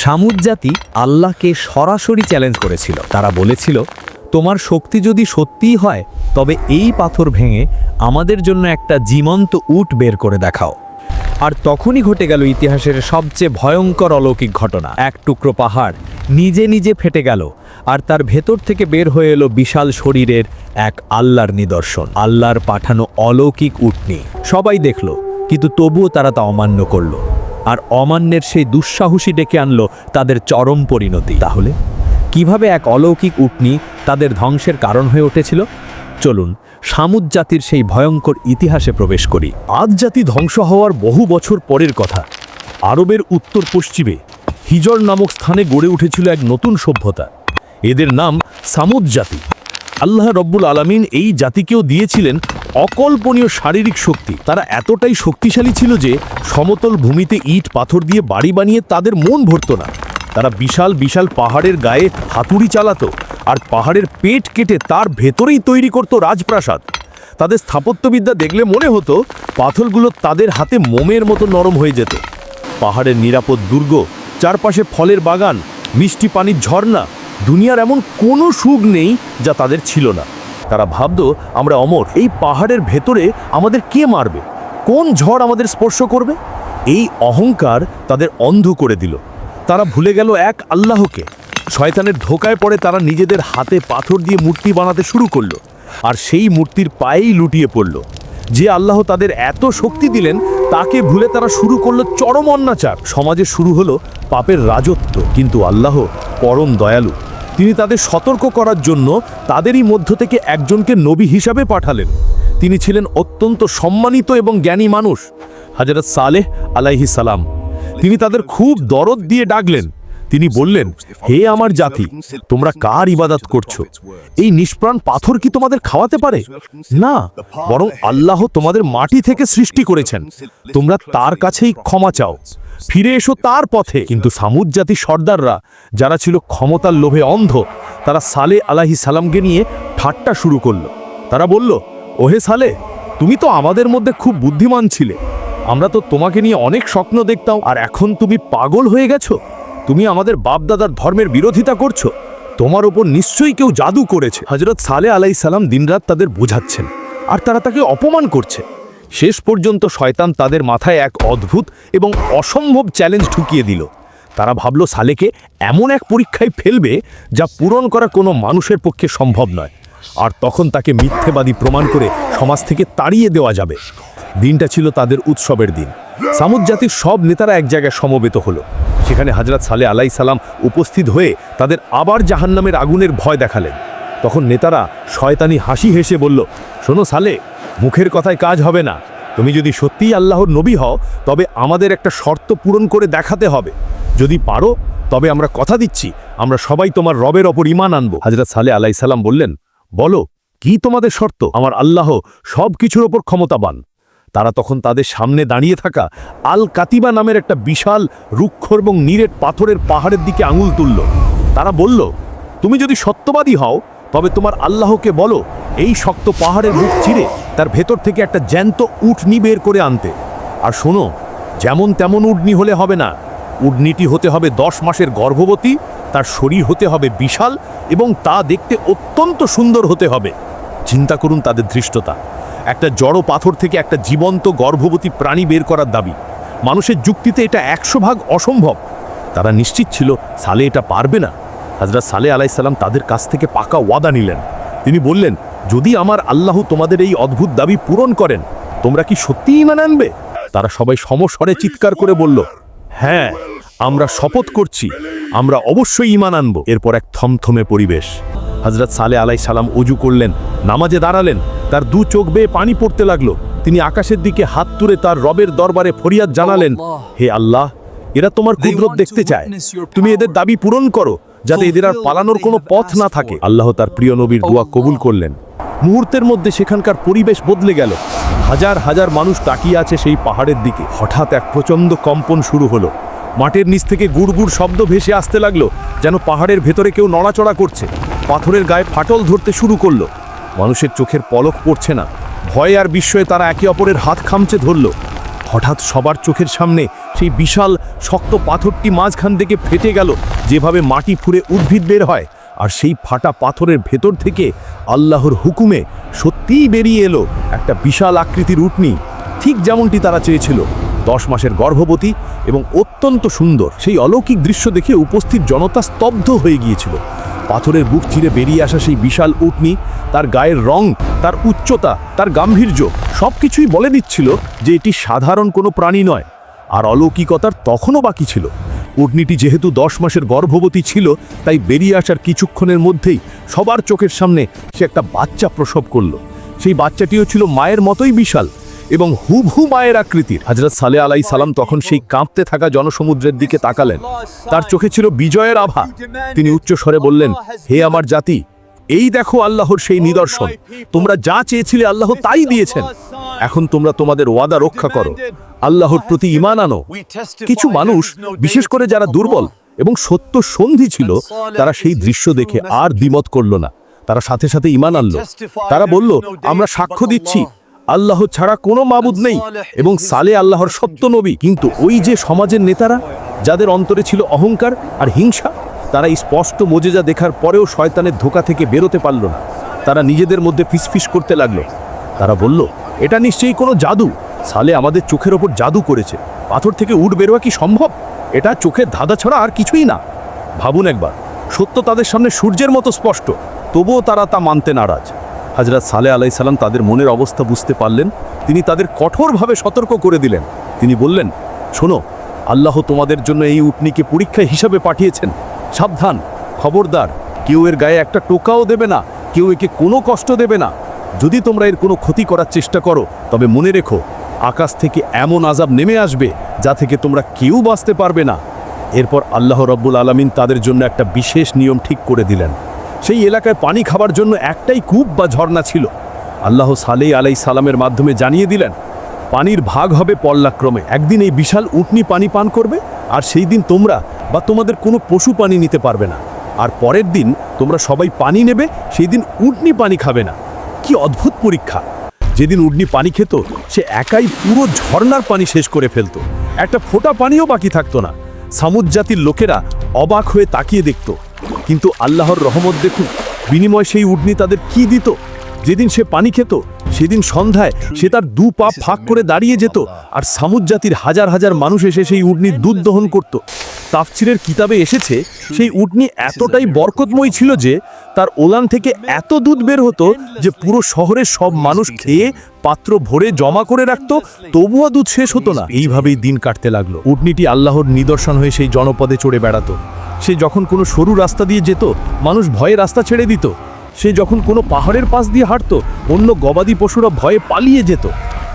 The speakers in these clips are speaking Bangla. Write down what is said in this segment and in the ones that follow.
সামুদ জাতি আল্লাহকে সরাসরি চ্যালেঞ্জ করেছিল। তারা বলেছিল, তোমার শক্তি যদি সত্যিই হয়, তবে এই পাথর ভেঙে আমাদের জন্য একটা জীবন্ত উট বের করে দেখাও। আর তখনই ঘটে গেল ইতিহাসের সবচেয়ে ভয়ঙ্কর অলৌকিক ঘটনা। এক টুকরো পাহাড় নিজে নিজে ফেটে গেল, আর তার ভেতর থেকে বের হয়ে এলো বিশাল শরীরের এক আল্লাহর নিদর্শন। আল্লাহর পাঠানো অলৌকিক উটনি সবাই দেখল, কিন্তু তবুও তারা তা অমান্য করল। আর অমান্যের সেই দুঃসাহসী ডেকে আনলো তাদের চরম পরিণতি। তাহলে কীভাবে এক অলৌকিক উটনি তাদের ধ্বংসের কারণ হয়ে উঠেছিল? চলুন সামুদ জাতির সেই ভয়ঙ্কর ইতিহাসে প্রবেশ করি। আদ জাতি ধ্বংস হওয়ার বহু বছর পরের কথা। আরবের উত্তর পশ্চিমে হিজর নামক স্থানে গড়ে উঠেছিল এক নতুন সভ্যতা। এদের নাম সামুদ জাতি। আল্লাহ রব্বুল আলামিন এই জাতিকেও দিয়েছিলেন অকল্পনীয় শারীরিক শক্তি। তারা এতটাই শক্তিশালী ছিল যে সমতল ভূমিতে ইট, পাথর দিয়ে বাড়ি বানিয়ে তাদের মন ভরত না। তারা বিশাল বিশাল পাহাড়ের গায়ে হাতুড়ি চালাতো আর পাহাড়ের পেট কেটে তার ভেতরেই তৈরি করত রাজপ্রাসাদ। তাদের স্থাপত্যবিদ্যা দেখলে মনে হতো পাথরগুলো তাদের হাতে মোমের মতো নরম হয়ে যেত। পাহাড়ের নিরাপদ দুর্গ, চারপাশে ফলের বাগান, মিষ্টি পানির ঝর্ণা দুনিয়ার এমন কোনো সুখ নেই যা তাদের ছিল না। তারা ভাবতো, আমরা অমর, এই পাহাড়ের ভেতরে আমাদের কে মারবে? কোন ঝড় আমাদের স্পর্শ করবে? এই অহংকার তাদের অন্ধ করে দিল। তারা ভুলে গেল এক আল্লাহকে। শয়তানের ধোকায় পড়ে তারা নিজেদের হাতে পাথর দিয়ে মূর্তি বানাতে শুরু করল আর সেই মূর্তির পায়েই লুটিয়ে পড়ল। যে আল্লাহ তাদের এত শক্তি দিলেন, তাকে ভুলে তারা শুরু করল চরম অন্যাচার। সমাজে শুরু হলো পাপের রাজত্ব, কিন্তু আল্লাহ পরম দয়ালু। তিনি তাদের সতর্ক করার জন্য তাদেরই মধ্য থেকে একজনকে নবী হিসাবে পাঠালেন। তিনি ছিলেন অত্যন্ত সম্মানিত এবং জ্ঞানী মানুষ হাজরত সালেহ আলাইহি সালাম। তিনি তাদের খুব দরদ দিয়ে ডাকলেন। তিনি বললেন, হে আমার জাতি, তোমরা কার ইবাদত করছ? এই নিষ্প্রাণ পাথর কি তোমাদের খাওয়াতে পারে? না, বরং আল্লাহ তোমাদের মাটি থেকে সৃষ্টি করেছেন। তোমরা তার কাছেই ক্ষমা চাও। ফিরে এসো তার পথে। কিন্তু সামুদ জাতি সর্দাররা, যারা ছিল ক্ষমতার লোভে অন্ধ, তারা সালে আলাহি সালামকে নিয়ে ঠাট্টা শুরু করল। তারা বলল, ওহে সালে, তুমি তো আমাদের মধ্যে খুব বুদ্ধিমান ছিলে। আমরা তো তোমাকে নিয়ে অনেক স্বপ্ন দেখতাম, আর এখন তুমি পাগল হয়ে গেছো। তুমি আমাদের বাপদাদার ধর্মের বিরোধিতা করছ। তোমার ওপর নিশ্চয়ই কেউ জাদু করেছে। হজরত সালে আলাই সালাম দিনরাত তাদের বোঝাচ্ছেন, আর তারা তাকে অপমান করছে। শেষ পর্যন্ত শয়তান তাদের মাথায় এক অদ্ভুত এবং অসম্ভব চ্যালেঞ্জ ঢুকিয়ে দিল। তারা ভাবল সালেকে এমন এক পরীক্ষায় ফেলবে যা পূরণ করা কোনো মানুষের পক্ষে সম্ভব নয়। আর তখন তাকে মিথ্যেবাদী প্রমাণ করে সমাজ থেকে তাড়িয়ে দেওয়া যাবে। দিনটা ছিল তাদের উৎসবের দিন। সামুদ জাতির সব নেতারা এক জায়গায় সমবেত হলো। সেখানে হাজরত সালে আলাই সালাম উপস্থিত হয়ে তাদের আবার জাহান্নামের আগুনের ভয় দেখালেন। তখন নেতারা শয়তানি হাসি হেসে বলল, শোনো সালে মুখের কথায় কাজ হবে না। তুমি যদি সত্যিই আল্লাহর নবী হও, তবে আমাদের একটা শর্ত পূরণ করে দেখাতে হবে। যদি পারো, তবে আমরা কথা দিচ্ছি। আমরা সবাই তোমার রবের ওপর ইমান আনব। হাজরত সালে আলাই সালাম বললেন, বলো, কি তোমাদের শর্ত? আমার আল্লাহ সব কিছুর ওপর ক্ষমতাবান। তারা তখন তাদের সামনে দাঁড়িয়ে থাকা আল কাতিবা নামের একটা বিশাল রুক্ষ এবং নিরেট পাথরের পাহাড়ের দিকে আঙুল তুলল। তারা বলল, তুমি যদি সত্যবাদী হও, তবে তোমার আল্লাহকে বলো, এই শক্ত পাহাড়ের মুখ চিরে তার ভেতর থেকে একটা জ্যান্ত উটনি বের করে আনতে। আর শোনো, যেমন তেমন উডনি হলে হবে না। উডনিটি হতে হবে দশ মাসের গর্ভবতী, তার শরীর হতে হবে বিশাল এবং তা দেখতে অত্যন্ত সুন্দর হতে হবে। চিন্তা করুন তাদের ধৃষ্টতা। একটা জড় পাথর থেকে একটা জীবন্ত গর্ভবতী প্রাণী বের করার দাবি। মানুষের যুক্তিতে এটা একশো ভাগ অসম্ভব। তারা নিশ্চিত ছিল সালে এটা পারবে না। হাজরত সালে আলাইসাল্লাম তাদের কাছ থেকে পাকা ওয়াদা নিলেন। তিনি বললেন যদি আমার আল্লাহ তোমাদের এই অদ্ভুত দাবি পূরণ করেন তোমরা কি সত্যিই ইমান আনবে? তারা সবাই সমস্বরে চিৎকার করে বলল হ্যাঁ আমরা শপথ করছি আমরা অবশ্যই ইমান আনব। এরপর এক থমথমে পরিবেশ। হজরত সালে আলাই সালাম অজু করলেন নামাজে দাঁড়ালেন তার দু চোখ বেয়ে পানি পড়তে লাগল। তিনি আকাশের দিকে হাত তুলে তার রবের দরবারে ফরিয়াদ জানালেন হে আল্লাহ এরা তোমার কুদরত দেখতে চায়। তুমি এদের দাবি পূরণ করো। যাতে এদের আর পালানোর কোনো পথ না থাকে। আল্লাহ তার প্রিয় নবীর দোয়া কবুল করলেন। মুহূর্তের মধ্যে সেখানকার পরিবেশ বদলে গেল। হাজার হাজার মানুষ তাকিয়ে আছে সেই পাহাড়ের দিকে। হঠাৎ এক প্রচণ্ড কম্পন শুরু হলো। মাটির নিচ থেকে গুড় শব্দ ভেসে আসতে লাগল, যেন পাহাড়ের ভেতরে কেউ নড়াচড়া করছে। পাথরের গায়ে ফাটল ধরতে শুরু করল। মানুষের চোখের পলক পড়ছে না। ভয় আর বিস্ময়ে তারা একে অপরের হাত খামচে ধরল। হঠাৎ সবার চোখের সামনে সেই বিশাল শক্ত পাথরটি মাঝখান থেকে ফেটে গেল, যেভাবে মাটি ফুঁড়ে উদ্ভিদ বের হয়। আর সেই ফাটা পাথরের ভেতর থেকে আল্লাহর হুকুমে সত্যিই বেরিয়ে এলো একটা বিশাল আকৃতির উটনি, ঠিক যেমনটি তারা চেয়েছিল। দশ মাসের গর্ভবতী এবং অত্যন্ত সুন্দর, সেই অলৌকিক দৃশ্য দেখে উপস্থিত জনতা স্তব্ধ হয়ে গিয়েছিল। পাথরের বুক চিরে বেরিয়ে আসা সেই বিশাল উটনি, তার গায়ের রং তার উচ্চতা, তার গাম্ভীর্য সব কিছুই বলে দিচ্ছিল যে এটি সাধারণ কোনো প্রাণী নয়, আর অলৌকিকতার তখনও বাকি ছিল। উটনিটি যেহেতু দশ মাসের গর্ভবতী ছিল, তাই বেরিয়ে আসার কিছুক্ষণের মধ্যেই সবার চোখের সামনে সে একটা বাচ্চা প্রসব করল। সেই বাচ্চাটিও ছিল মায়ের মতোই বিশাল এবং হুবহু মায়ের আকৃতির। হজরত সালে আলাই সালাম তখন সেই কাঁপতে থাকা জনসমুদ্রের দিকে তাকালেন। তার চোখে ছিল বিজয়ের আভা। তিনি উচ্চ স্বরে বললেন, হে আমার জাতি এই দেখো আল্লাহর সেই নিদর্শন। তোমরা যা চেয়েছিলে আল্লাহ তাই দিয়েছেন। এখন তোমরা তোমাদের ওয়াদা রক্ষা করো। আল্লাহর প্রতি ইমান আনো। কিছু মানুষ, বিশেষ করে যারা দুর্বল এবং সত্য সন্ধি ছিল, তারা সেই দৃশ্য দেখে আর দ্বিমত করল না। তারা সাথে সাথে ইমান আনলো। তারা বলল, আমরা সাক্ষ্য দিচ্ছি। আল্লাহ ছাড়া কোনো মাবুদ নেই এবং সালে আল্লাহর সত্য নবী। কিন্তু ওই যে সমাজের নেতারা, যাদের অন্তরে ছিল অহংকার আর হিংসা তারা স্পষ্ট মোজেজা দেখার পরেও শয়তানের ধোকা থেকে বেরোতে পারল না। তারা নিজেদের মধ্যে ফিসফিস করতে লাগল। তারা বলল, এটা নিশ্চয়ই কোনো জাদু। সালে আমাদের চোখের ওপর জাদু করেছে। পাথর থেকে উঠ বেরোয়া কি সম্ভব? এটা চোখের ধাঁধা ছাড়া আর কিছুই না। ভাবুন একবার, সত্য তাদের সামনে সূর্যের মতো স্পষ্ট। তবুও তারা তা মানতে নারাজ। হাজরত সালে আলাই সালাম তাদের মনের অবস্থা বুঝতে পারলেন। তিনি তাদের কঠোরভাবে সতর্ক করে দিলেন। তিনি বললেন, শোনো, আল্লাহ তোমাদের জন্য এই উটনিকে পরীক্ষা হিসাবে পাঠিয়েছেন। সাবধান, খবরদার। কেউ এর গায়ে একটা টোকাও দেবে না, কেউ একে কোনো কষ্ট দেবে না। যদি তোমরা এর কোনো ক্ষতি করার চেষ্টা করো, তবে মনে রেখো, আকাশ থেকে এমন আজাব নেমে আসবে, যা থেকে তোমরা কেউ বাঁচতে পারবে না। এরপর আল্লাহ রব্বুল আলমিন তাদের জন্য একটা বিশেষ নিয়ম ঠিক করে দিলেন। সেই এলাকায় পানি খাবার জন্য একটাই কূপ বা ঝর্ণা ছিল। আল্লাহ সালেই আলাই সালামের মাধ্যমে জানিয়ে দিলেন পানির ভাগ হবে পল্লাক্রমে। একদিন এই বিশাল উটনি পানি পান করবে, আর সেই দিন তোমরা বা তোমাদের কোনো পশু পানি নিতে পারবে না। আর পরের দিন তোমরা সবাই পানি নেবে, সেই দিন উটনি পানি খাবে না। কি অদ্ভুত পরীক্ষা! যেদিন উডনি পানি খেত, সে একাই পুরো ঝর্ণার পানি শেষ করে ফেলতো। একটা ফোঁটা পানিও বাকি থাকতো না। সামুদ জাতির লোকেরা অবাক হয়ে তাকিয়ে দেখত। কিন্তু আল্লাহর রহমত দেখুন, বিনিময় সেই উডনি তাদের কি দিত? যেদিন সে পানি খেত সেদিন সন্ধ্যায় সে তার দু পা ফাঁক করে দাঁড়িয়ে যেত আর সামুদ জাতির হাজার হাজার মানুষ এসে সেই উডনির দুধ দহন করত। তাফসিরের কিতাবে এসেছে সেই উটনি এতটাই বরকতময় ছিল যে তার ওলান থেকে এত দুধ বের হতো যে পুরো শহরের সব মানুষ খেয়ে পাত্র ভরে জমা করে রাখতো তবুও দুধ শেষ হতো না। এইভাবেই দিন কাটতে লাগল। উটনিটি আল্লাহর নিদর্শন হয়ে সেই জনপদে চড়ে বেড়াতো। সে যখন কোনো সরু রাস্তা দিয়ে যেত মানুষ ভয়ে রাস্তা ছেড়ে দিত। সে যখন কোনো পাহাড়ের পাশ দিয়ে হাঁটতো, অন্য গবাদি পশুরা ভয়ে পালিয়ে যেত।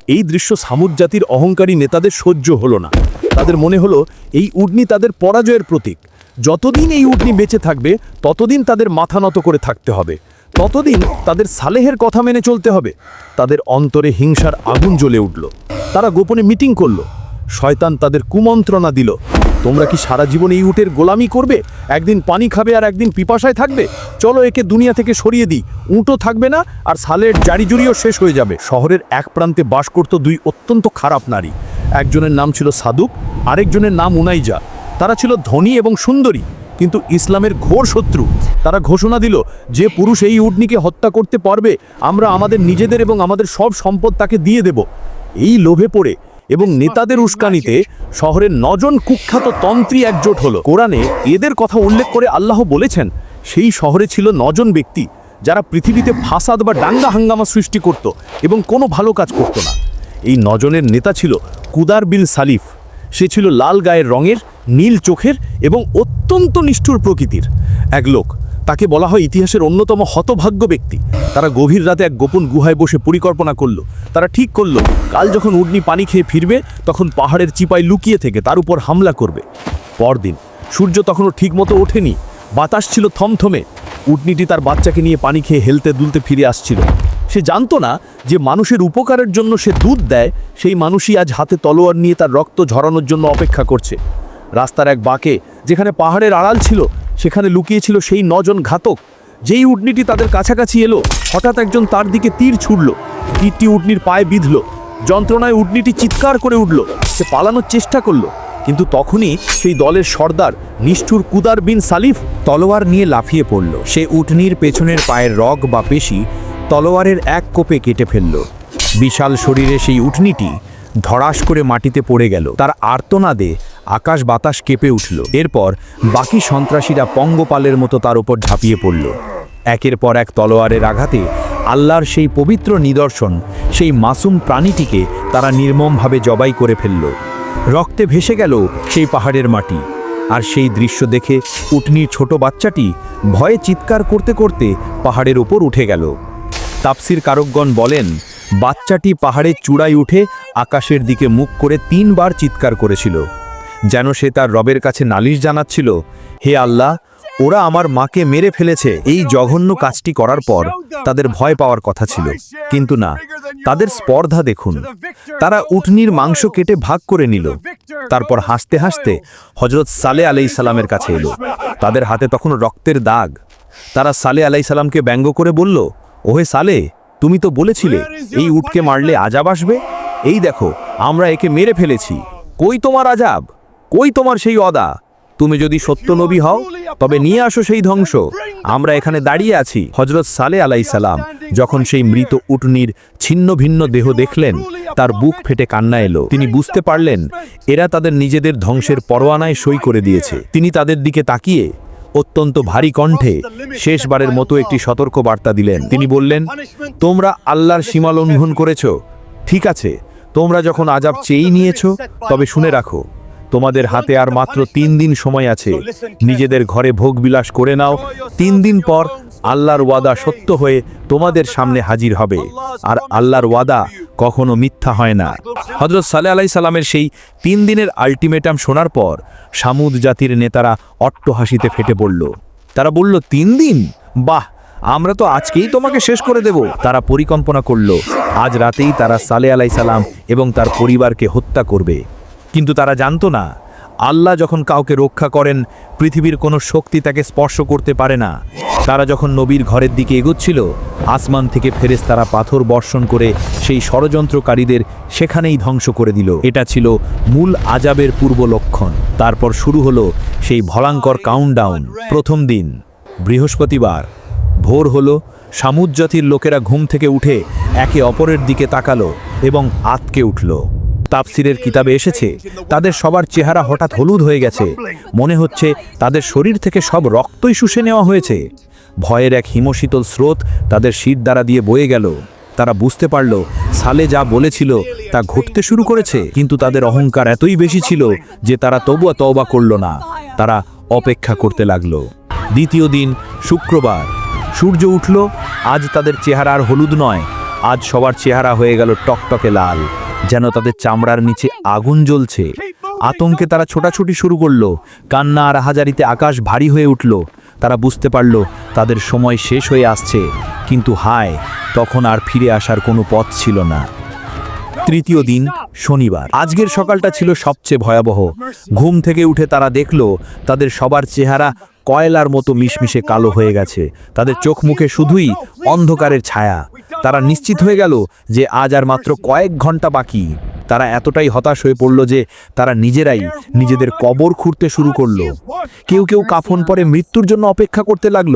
এই দৃশ্য সামুদ জাতির অহংকারী নেতাদের সহ্য হলো না। তাদের মনে হলো এই উডনি তাদের পরাজয়ের প্রতীক। যতদিন এই উডনি বেঁচে থাকবে, ততদিন তাদের মাথা নত করে থাকতে হবে। ততদিন তাদের সালেহের কথা মেনে চলতে হবে। তাদের অন্তরে হিংসার আগুন জ্বলে উঠল। তারা গোপনে মিটিং করল। শয়তান তাদের কুমন্ত্রণা দিল। তোমরা কি সারা জীবন এই উটের গোলামি করবে? একদিন পানি খাবে আর একদিন পিপাসায় থাকবে? চলো একে দুনিয়া থেকে সরিয়ে দিই। উঁটো থাকবে না আর সালের জারিজুরিও শেষ হয়ে যাবে। শহরের এক প্রান্তে বাস করত দুই অত্যন্ত খারাপ নারী। একজনের নাম ছিল সাদুক, আরেকজনের নাম উনাইজা। তারা ছিল ধনী এবং সুন্দরী, কিন্তু ইসলামের ঘোর শত্রু। তারা ঘোষণা দিল, যে পুরুষ এই উটনিকে হত্যা করতে পারবে, আমরা আমাদের নিজেদের এবং আমাদের সব সম্পদ তাকে দিয়ে দেব। এই লোভে পড়ে এবং নেতাদের উস্কানিতে শহরের নজন কুখ্যাত তন্ত্রী একজোট হলো। কোরআনে এদের কথা উল্লেখ করে আল্লাহ বলেছেন সেই শহরে ছিল নজন ব্যক্তি যারা পৃথিবীতে ফাসাদ বা ডাঙ্গা হাঙ্গামা সৃষ্টি করত এবং কোনো ভালো কাজ করত না। এই নজনের নেতা ছিল কুদার বিল সালিফ। সে ছিল লাল গায়ের রঙের নীল চোখের এবং অত্যন্ত নিষ্ঠুর প্রকৃতির। এক লোক তাকে বলা হয় ইতিহাসের অন্যতম হতভাগ্য ব্যক্তি। তারা গভীর রাতে এক গোপন গুহায় বসে পরিকল্পনা করল। তারা ঠিক করল, কাল যখন উডনি পানি খেয়ে ফিরবে, তখন পাহাড়ের চিপায় লুকিয়ে থেকে তার উপর হামলা করবে। পরদিন, সূর্য তখনও ঠিকমতো ওঠেনি, বাতাস ছিল থমথমে। উটনিটি তার বাচ্চাকে নিয়ে পানি খেয়ে হেলতে দুলতে ফিরে আসছিল। সে জানতো না যে মানুষের উপকারের জন্য সে দুধ দেয়, সেই মানুষই আজ হাতে তলোয়ার নিয়ে তার রক্ত ঝরানোর জন্য অপেক্ষা করছে। রাস্তার এক বাঁকে যেখানে পাহাড়ের আড়াল ছিল, সেখানে লুকিয়েছিল সেই নজন ঘাতক। যেই উটনিটি তাদের কাছাকাছি এলো, হঠাৎ একজন তার দিকে তীর ছুড়ল। তীরটি উটনির পায়ে বিঁধল। যন্ত্রণায় উটনিটি চিৎকার করে উঠল। সে পালানোর চেষ্টা করল, কিন্তু তখনই সেই দলের সর্দার নিষ্ঠুর কুদার বিন সালিফ তলোয়ার নিয়ে লাফিয়ে পড়ল। সে উটনির পেছনের পায়ের রগ বা পেশি তলোয়ারের এক কোপে কেটে ফেলল। বিশাল শরীরে সেই উটনিটি ধড়াস করে মাটিতে পড়ে গেল। তার আর্তনাদে আকাশ বাতাস কেঁপে উঠল। এরপর বাকি সন্ত্রাসীরা পঙ্গপালের মতো তার উপর ঝাঁপিয়ে পড়ল। একের পর এক তলোয়ারের আঘাতে আল্লাহর সেই পবিত্র নিদর্শন, সেই মাসুম প্রাণীটিকে তারা নির্মমভাবে জবাই করে ফেলল। রক্তে ভেসে গেল সেই পাহাড়ের মাটি। আর সেই দৃশ্য দেখে উটনির ছোট বাচ্চাটি ভয়ে চিৎকার করতে করতে পাহাড়ের ওপর উঠে গেল। তাপসির কারকগণ বলেন, বাচ্চাটি পাহাড়ের চূড়ায় উঠে আকাশের দিকে মুখ করে তিনবার চিৎকার করেছিল। যেন সে তার রবের কাছে নালিশ জানাচ্ছিল, হে আল্লাহ, ওরা আমার মাকে মেরে ফেলেছে। এই জঘন্য কাজটি করার পর তাদের ভয় পাওয়ার কথা ছিল। কিন্তু না, তাদের স্পর্ধা দেখুন। তারা উটনির মাংস কেটে ভাগ করে নিল। তারপর হাসতে হাসতে হজরত সালে আলাই সালামের কাছে এলো। তাদের হাতে তখন রক্তের দাগ। তারা সালে আলাই সালামকে ব্যঙ্গ করে বলল, ওহে সালে, তুমি তো বলেছিলে, এই উটকে মারলে আজাব আসবে? এই দেখো, আমরা একে মেরে ফেলেছি। কই তোমার আজাব? কই তোমার সেই অদা তুমি যদি সত্য নবী হও তবে নিয়ে আসো সেই ধ্বংস। আমরা এখানে দাঁড়িয়ে আছি হজরত সালে আলাই সালাম। যখন সেই মৃত উটনির ছিন্ন ভিন্ন দেহ দেখলেন তার বুক ফেটে কান্না এলো। তিনি বুঝতে পারলেন এরা তাদের নিজেদের ধ্বংসের পরোয়ানায় সই করে দিয়েছে। তিনি তাদের দিকে তাকিয়ে অত্যন্ত ভারী কণ্ঠে শেষবারের মতো একটি সতর্ক বার্তা দিলেন। তিনি বললেন তোমরা আল্লাহর সীমা লঙ্ঘন করেছ। ঠিক আছে তোমরা যখন আজাব চেয়েই নিয়েছো তবে শুনে রাখো তোমাদের হাতে আর মাত্র তিন দিন সময় আছে। নিজেদের ঘরে ভোগ বিলাস করে নাও। তিন দিন পর আল্লাহর ওয়াদা সত্য হয়ে তোমাদের সামনে হাজির হবে। আর আল্লাহর ওয়াদা কখনো মিথ্যা হয় না। হজরত সালে আলাই সালামের সেই তিন দিনের আলটিমেটাম শোনার পর সামুদ জাতির নেতারা অট্টহাসিতে ফেটে পড়ল। তারা বলল, তিন দিন? বাহ, আমরা তো আজকেই তোমাকে শেষ করে দেব। তারা পরিকল্পনা করল, আজ রাতেই তারা সালে আলাই সালাম এবং তার পরিবারকে হত্যা করবে। কিন্তু তারা জানতো না, আল্লাহ যখন কাউকে রক্ষা করেন, পৃথিবীর কোনো শক্তি তাকে স্পর্শ করতে পারে না। তারা যখন নবীর ঘরের দিকে এগোচ্ছিল, আসমান থেকে ফেরেস তারা পাথর বর্ষণ করে সেই ষড়যন্ত্রকারীদের সেখানেই ধ্বংস করে দিল। এটা ছিল মূল আজাবের পূর্ব লক্ষণ। তারপর শুরু হলো সেই ভলাঙ্কর কাউন্টডাউন প্রথম দিন, বৃহস্পতিবার, ভোর হলো সামুদ জাতির লোকেরা ঘুম থেকে উঠে একে অপরের দিকে তাকালো এবং আতকে উঠল। তাপসিরের কিতাবে এসেছে, তাদের সবার চেহারা হঠাৎ হলুদ হয়ে গেছে। মনে হচ্ছে তাদের শরীর থেকে সব রক্তই শুষে নেওয়া হয়েছে। ভয়ের এক হিমশীতল স্রোত তাদের শীত দ্বারা দিয়ে বয়ে গেল। তারা বুঝতে পারল, সালে যা বলেছিল তা ঘটতে শুরু করেছে, কিন্তু তাদের অহংকার এতই বেশি ছিল যে তারা তবুয়া তওবা করল না। তারা অপেক্ষা করতে লাগল। দ্বিতীয় দিন, শুক্রবার। সূর্য উঠল, আজ তাদের চেহারা আর হলুদ নয়, আজ সবার চেহারা হয়ে গেল টকটকে লাল। যেন তাদের চামড়ার নিচে আগুন জ্বলছে। আতঙ্কে তারা ছোটাছুটি শুরু করল। কান্না আর হাজারিতে আকাশ ভারী হয়ে উঠল। তারা বুঝতে পারল, তাদের সময় শেষ হয়ে আসছে। কিন্তু হায়, তখন আর ফিরে আসার কোনো পথ ছিল না। তৃতীয় দিন, শনিবার। আজকের সকালটা ছিল সবচেয়ে ভয়াবহ। ঘুম থেকে উঠে তারা দেখল, তাদের সবার চেহারা কয়লার মতো মিশমিশে কালো হয়ে গেছে। তাদের চোখ মুখে শুধুই অন্ধকারের ছায়া। তারা নিশ্চিত হয়ে গেল যে আজ আর মাত্র কয়েক ঘণ্টা বাকি। তারা এতটাই হতাশ হয়ে পড়ল যে তারা নিজেরাই নিজেদের কবর খুঁড়তে শুরু করল। কেউ কেউ কাফন পরে মৃত্যুর জন্য অপেক্ষা করতে লাগল।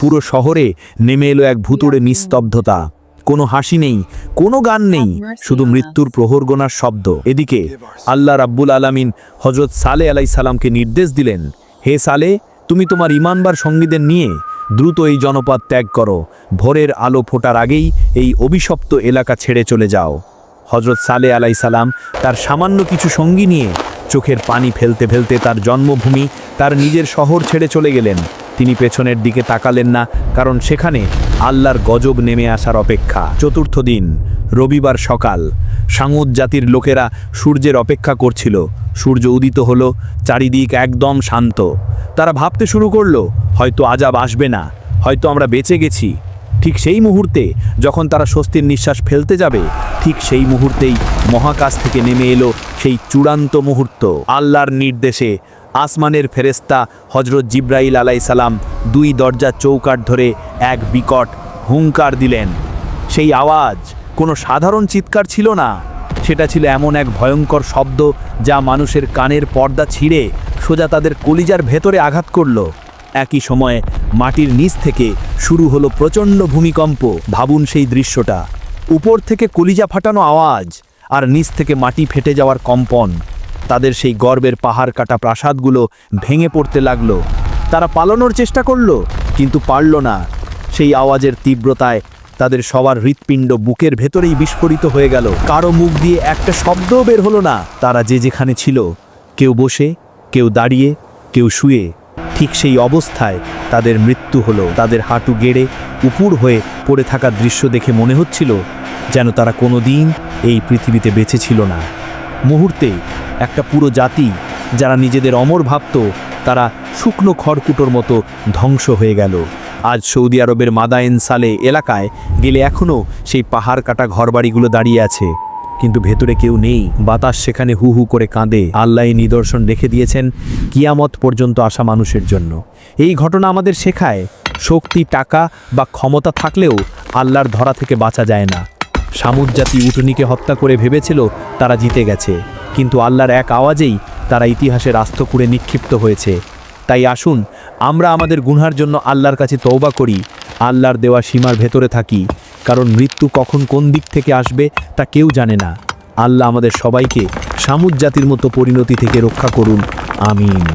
পুরো শহরে নেমে এলো এক ভুতুড়ে নিস্তব্ধতা। কোনো হাসি নেই, কোনো গান নেই, শুধু মৃত্যুর প্রহর গোনার শব্দ। এদিকে আল্লাহ রাব্বুল আলামিন হজরত সালে আলাই সালামকে নির্দেশ দিলেন, হে সালে, তুমি তোমার ইমানবার সঙ্গীদের নিয়ে দ্রুত এই জনপদ ত্যাগ করো। ভোরের আলো ফোটার আগেই এই অভিশপ্ত এলাকা ছেড়ে চলে যাও। হজরত সালে আলাই সালাম তার সামান্য কিছু সঙ্গী নিয়ে চোখের পানি ফেলতে ফেলতে তার জন্মভূমি, তার নিজের শহর ছেড়ে চলে গেলেন। তিনি পেছনের দিকে তাকালেন না, কারণ সেখানে আল্লাহর গজব নেমে আসার অপেক্ষা। চতুর্থ দিন, রবিবার সকাল। সাঙুদ জাতির লোকেরা সূর্যের অপেক্ষা করছিল। সূর্য উদিত হলো, চারিদিক একদম শান্ত। তারা ভাবতে শুরু করল, হয়তো আজাব আসবে না, হয়তো আমরা বেঁচে গেছি। ঠিক সেই মুহূর্তে যখন তারা স্বস্তির নিঃশ্বাস ফেলতে যাবে, ঠিক সেই মুহূর্তেই মহাকাশ থেকে নেমে এলো সেই চূড়ান্ত মুহূর্ত। আল্লাহর নির্দেশে আসমানের ফেরেস্তা হজরত জিব্রাইল আলাই সালাম দুই দরজা চৌকাট ধরে এক বিকট হুঙ্কার দিলেন। সেই আওয়াজ কোনো সাধারণ চিৎকার ছিল না। সেটা ছিল এমন এক ভয়ঙ্কর শব্দ যা মানুষের কানের পর্দা ছিঁড়ে সোজা তাদের কলিজার ভেতরে আঘাত করল। একই সময়ে মাটির নিচ থেকে শুরু হলো প্রচণ্ড ভূমিকম্প। ভাবুন সেই দৃশ্যটা। উপর থেকে কলিজা ফাটানো আওয়াজ আর নিচ থেকে মাটি ফেটে যাওয়ার কম্পন। তাদের সেই গর্বের পাহাড় কাটা প্রাসাদগুলো ভেঙে পড়তে লাগল। তারা পালানোর চেষ্টা করল, কিন্তু পারল না। সেই আওয়াজের তীব্রতায় তাদের সবার হৃৎপিণ্ড বুকের ভেতরেই বিস্ফোরিত হয়ে গেল। কারও মুখ দিয়ে একটা শব্দও বের হলো না। তারা যে যেখানে ছিল, কেউ বসে, কেউ দাঁড়িয়ে, কেউ শুয়ে, ঠিক সেই অবস্থায় তাদের মৃত্যু হলো। তাদের হাঁটু গেড়ে উপুর হয়ে পড়ে থাকার দৃশ্য দেখে মনে হচ্ছিল যেন তারা কোনো দিন এই পৃথিবীতে বেঁচে ছিল না। মুহূর্তে একটা পুরো জাতি যারা নিজেদের অমর ভাবত, তারা শুকনো খড়কুটোর মতো ধ্বংস হয়ে গেল। আজ সৌদি আরবের মাদায়েন সালে এলাকায় গেলে এখনও সেই পাহাড় কাটা ঘরবাড়িগুলো দাঁড়িয়ে আছে। কিন্তু ভেতরে কেউ নেই। বাতাস সেখানে হু হু করে কাঁদে। আল্লাহ নিদর্শন রেখে দিয়েছেন কিয়ামত পর্যন্ত আসা মানুষের জন্য। এই ঘটনা আমাদের শেখায়, শক্তি, টাকা বা ক্ষমতা থাকলেও আল্লাহর ধরা থেকে বাঁচা যায় না। সামুদ জাতি উটনিকে হত্যা করে ভেবেছিল তারা জিতে গেছে। কিন্তু আল্লাহর এক আওয়াজেই তারা ইতিহাসের আস্তকুড়ে নিক্ষিপ্ত হয়েছে। তাই আসুন, আমরা আমাদের গুনহার জন্য আল্লাহর কাছে তৌবা করি, আল্লাহর দেওয়া সীমার ভেতরে থাকি, কারণ মৃত্যু কখন কোন দিক থেকে আসবে তা কেউ জানে না। আল্লাহ আমাদের সবাইকে সামুদ জাতির মতো পরিণতি থেকে রক্ষা করুন। আমিন।